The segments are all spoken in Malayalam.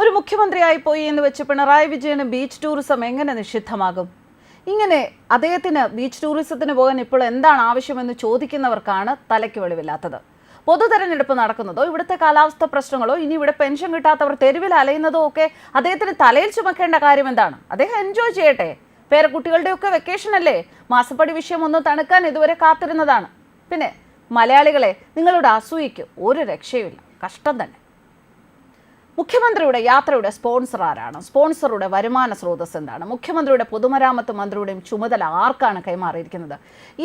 ഒരു മുഖ്യമന്ത്രിയായി പോയി എന്ന് വെച്ച് പിണറായി വിജയന് ബീച്ച് ടൂറിസം എങ്ങനെ നിഷിദ്ധമാകും? ഇങ്ങനെ അദ്ദേഹത്തിന് ബീച്ച് ടൂറിസത്തിന് പോകാൻ ഇപ്പോൾ എന്താണ് ആവശ്യമെന്ന് ചോദിക്കുന്നവർക്കാണ് തലയ്ക്ക് വെളിവില്ലാത്തത്. പൊതു തെരഞ്ഞെടുപ്പ് നടക്കുന്നതോ ഇവിടുത്തെ കാലാവസ്ഥ പ്രശ്നങ്ങളോ ഇനി ഇവിടെ പെൻഷൻ കിട്ടാത്തവർ തെരുവിൽ അലയുന്നതോ ഒക്കെ അദ്ദേഹത്തിന് തലയിൽ ചുമക്കേണ്ട കാര്യം എന്താണ്? അദ്ദേഹം എൻജോയ് ചെയ്യട്ടെ. പേരക്കുട്ടികളുടെയൊക്കെ വെക്കേഷൻ അല്ലേ? മാസപ്പടി വിഷയം ഒന്ന് തണുക്കാൻ ഇതുവരെ കാത്തിരുന്നതാണ്. പിന്നെ മലയാളികളെ നിങ്ങളുടെ അസൂയയ്ക്ക് ഒരു രക്ഷയുമില്ല. കഷ്ടം തന്നെ. മുഖ്യമന്ത്രിയുടെ യാത്രയുടെ സ്പോൺസർ ആരാണ്? സ്പോൺസറുടെ വരുമാന സ്രോതസ് എന്താണ്? മുഖ്യമന്ത്രിയുടെ പൊതുമരാമത്ത് മന്ത്രിയുടെയും ചുമതല ആർക്കാണ് കൈമാറിയിരിക്കുന്നത്?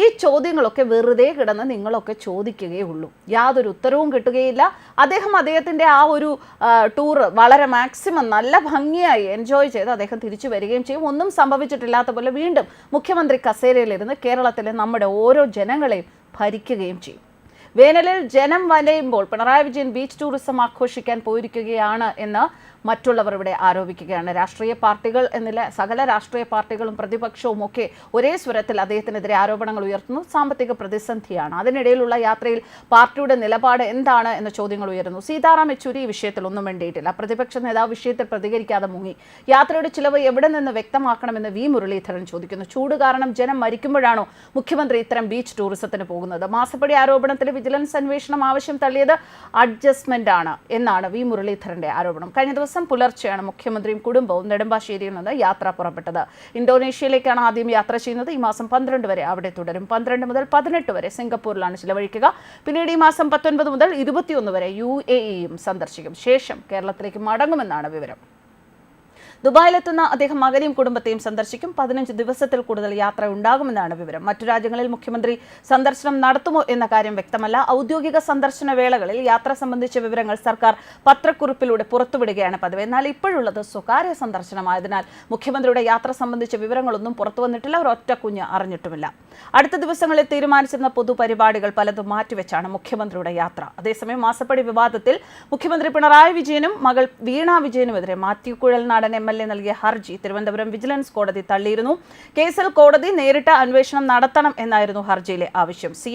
ഈ ചോദ്യങ്ങളൊക്കെ വെറുതെ കിടന്ന് നിങ്ങളൊക്കെ ചോദിക്കുകയുള്ളൂ യാതൊരു ഉത്തരവും കിട്ടുകയില്ല. അദ്ദേഹം അദ്ദേഹത്തിന്റെ ആ ഒരു ടൂർ വളരെ മാക്സിമം നല്ല ഭംഗിയായി എൻജോയ് ചെയ്ത് അദ്ദേഹം തിരിച്ചു വരികയും ചെയ്യും. ഒന്നും സംഭവിച്ചിട്ടില്ലാത്ത പോലെ വീണ്ടും മുഖ്യമന്ത്രി കസേരയിലിരുന്ന് കേരളത്തിലെ നമ്മുടെ ഓരോ ജനങ്ങളെയും ഭരിക്കുകയും ചെയ്യും. വേനലിൽ ജനം വലയുമ്പോൾ പിണറായി വിജയൻ ബീച്ച് ടൂറിസം ആഘോഷിക്കാൻ പോയിരിക്കുകയാണ് എന്ന് മറ്റുള്ളവർ ഇവിടെ ആരോപിക്കുകയാണ്. രാഷ്ട്രീയ പാർട്ടികൾ എന്നില്ല സകല രാഷ്ട്രീയ പാർട്ടികളും പ്രതിപക്ഷവും ഒക്കെ ഒരേ സ്വരത്തിൽ അദ്ദേഹത്തിനെതിരെ ആരോപണങ്ങൾ ഉയർത്തുന്നു. സാമ്പത്തിക പ്രതിസന്ധിയാണ്. അതിനിടയിലുള്ള യാത്രയിൽ പാർട്ടിയുടെ നിലപാട് എന്താണ് എന്ന ചോദ്യങ്ങൾ ഉയരുന്നു. സീതാറാം യെച്ചൂരി ഈ വിഷയത്തിൽ ഒന്നും വേണ്ടിയിട്ടില്ല പ്രതിപക്ഷ നേതാവ് വിഷയത്തിൽ പ്രതികരിക്കാതെ മുങ്ങി. യാത്രയുടെ ചിലവ് എവിടെ നിന്ന് വ്യക്തമാക്കണമെന്ന് വി. മുരളീധരൻ ചോദിക്കുന്നു. ചൂട് കാരണം ജനം മരിക്കുമ്പോഴാണോ മുഖ്യമന്ത്രി ഇത്തരം ബീച്ച് ടൂറിസത്തിന് പോകുന്നത്? മാസപ്പടി ആരോപണത്തിൽ വിജിലൻസ് അന്വേഷണം ആവശ്യം തള്ളിയത് അഡ്ജസ്റ്റ്മെന്റ് ആണ് എന്നാണ് വി മുരളീധരന്റെ ആരോപണം. കഴിഞ്ഞ ദിവസം പുലർച്ചെയാണ് മുഖ്യമന്ത്രിയും കുടുംബവും നെടുമ്പാശ്ശേരിയിൽ നിന്ന് യാത്ര പുറപ്പെട്ടത്. ഇന്തോനേഷ്യയിലേക്കാണ് ആദ്യം യാത്ര ചെയ്യുന്നത്. ഈ മാസം പന്ത്രണ്ട് വരെ അവിടെ തുടരും. പന്ത്രണ്ട് മുതൽ പതിനെട്ട് വരെ സിംഗപ്പൂരിലാണ് ചിലവഴിക്കുക. പിന്നീട് ഈ മാസം പത്തൊൻപത് മുതൽ ഇരുപത്തിയൊന്ന് വരെ യു എ ഇയും സന്ദർശിക്കും. ശേഷം കേരളത്തിലേക്ക് മടങ്ങുമെന്നാണ് വിവരം. ദുബായിലെത്തുന്ന അദ്ദേഹം മകനെയും കുടുംബത്തെയും സന്ദർശിക്കും. പതിനഞ്ച് ദിവസത്തിൽ കൂടുതൽ യാത്ര ഉണ്ടാകുമെന്നാണ് വിവരം. മറ്റു രാജ്യങ്ങളിൽ മുഖ്യമന്ത്രി സന്ദർശനം നടത്തുമോ എന്ന കാര്യം വ്യക്തമല്ല. ഔദ്യോഗിക സന്ദർശന വേളകളിൽ യാത്ര സംബന്ധിച്ച വിവരങ്ങൾ സർക്കാർ പത്രക്കുറിപ്പിലൂടെ പുറത്തുവിടുകയാണ് പതിവ്. എന്നാൽ ഇപ്പോഴുള്ളത് സ്വകാര്യ സന്ദർശനമായതിനാൽ മുഖ്യമന്ത്രിയുടെ യാത്ര സംബന്ധിച്ച വിവരങ്ങളൊന്നും പുറത്തു വന്നിട്ടില്ല. ഒരൊറ്റ കുഞ്ഞ് അറിഞ്ഞിട്ടുമില്ല. അടുത്ത ദിവസങ്ങളിൽ തീരുമാനിച്ചിരുന്ന പൊതുപരിപാടികൾ പലതും മാറ്റിവെച്ചാണ് മുഖ്യമന്ത്രിയുടെ യാത്ര. അതേസമയം മാസപ്പടി വിവാദത്തിൽ മുഖ്യമന്ത്രി പിണറായി വിജയനും മകൾ Veena വിജയനുമെതിരെ Mathew Kuzhalnadan M. L A നൽകിയ ഹർജി. തിരുവനന്തപുരം വിജിലൻസ് കോടതി തള്ളിയിരുന്നു. കേസിൽ കോടതി നേരിട്ട് അന്വേഷണം നടത്തണം എന്നായിരുന്നു ഹർജിയിലെ ആവശ്യം. സി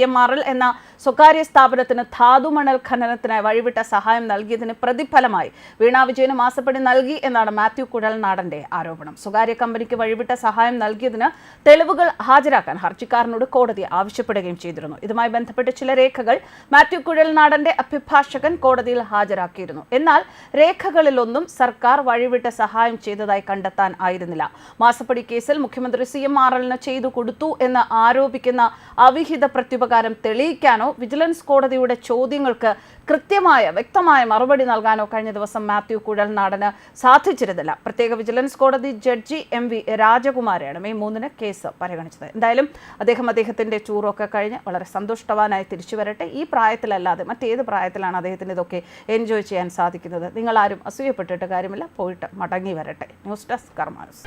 എന്ന സ്വകാര്യ സ്ഥാപനത്തിന് ധാതുമണൽ ഖനനത്തിനായി വഴിവിട്ട സഹായം നൽകിയതിന് പ്രതിഫലമായി വീണ വിജയന് മാസപ്പടി നൽകി എന്നാണ് മാത്യു കുഴൽനാടന്റെ ആരോപണം. സ്വകാര്യ കമ്പനിക്ക് വഴിവിട്ട സഹായം നൽകിയതിന് തെളിവുകൾ ഹാജരാക്കാൻ ഹർജിക്കാരനോട് കോടതി ആവശ്യപ്പെടുകയും ചെയ്തിരുന്നു. ഇതുമായി ബന്ധപ്പെട്ട് ചില രേഖകൾ മാത്യു കുഴൽനാടന്റെ അഭിഭാഷകൻ കോടതിയിൽ ഹാജരാക്കിയിരുന്നു. എന്നാൽ രേഖകളിലൊന്നും സർക്കാർ വഴിവിട്ട സഹായം ചെയ്തതായി കണ്ടെത്താൻ ആയിരുന്നില്ല. മാസപ്പടി കേസിൽ മുഖ്യമന്ത്രി സി എം ചെയ്തു കൊടുത്തു എന്ന് ആരോപിക്കുന്ന അവിഹിത പ്രത്യുപകാരം തെളിയിക്കാനോ വിജിലൻസ് കോടതിയുടെ ചോദ്യങ്ങൾക്ക് കൃത്യമായ വ്യക്തമായ മറുപടി നൽകാനോ കഴിഞ്ഞ ദിവസം മാത്യു കുഴൽനാടന് സാധിച്ചിരുന്നില്ല. പ്രത്യേക വിജിലൻസ് കോടതി ജഡ്ജി എം വി രാജകുമാരാണ് മെയ് മൂന്നിന് കേസ് പരിഗണിച്ചത്. എന്തായാലും അദ്ദേഹം അദ്ദേഹത്തിന്റെ ചൂറൊക്കെ കഴിഞ്ഞ് വളരെ സന്തുഷ്ടവാനായി തിരിച്ചു വരട്ടെ. ഈ പ്രായത്തിലല്ലാതെ മറ്റേത് പ്രായത്തിലാണ് അദ്ദേഹത്തിന് ഇതൊക്കെ എൻജോയ് ചെയ്യാൻ സാധിക്കുന്നത്. നിങ്ങൾ ആരും അസൂയപ്പെട്ടിട്ട് കാര്യമില്ല. പോയിട്ട് മടങ്ങി വരട്ടെ. News desk കർമാനസ്.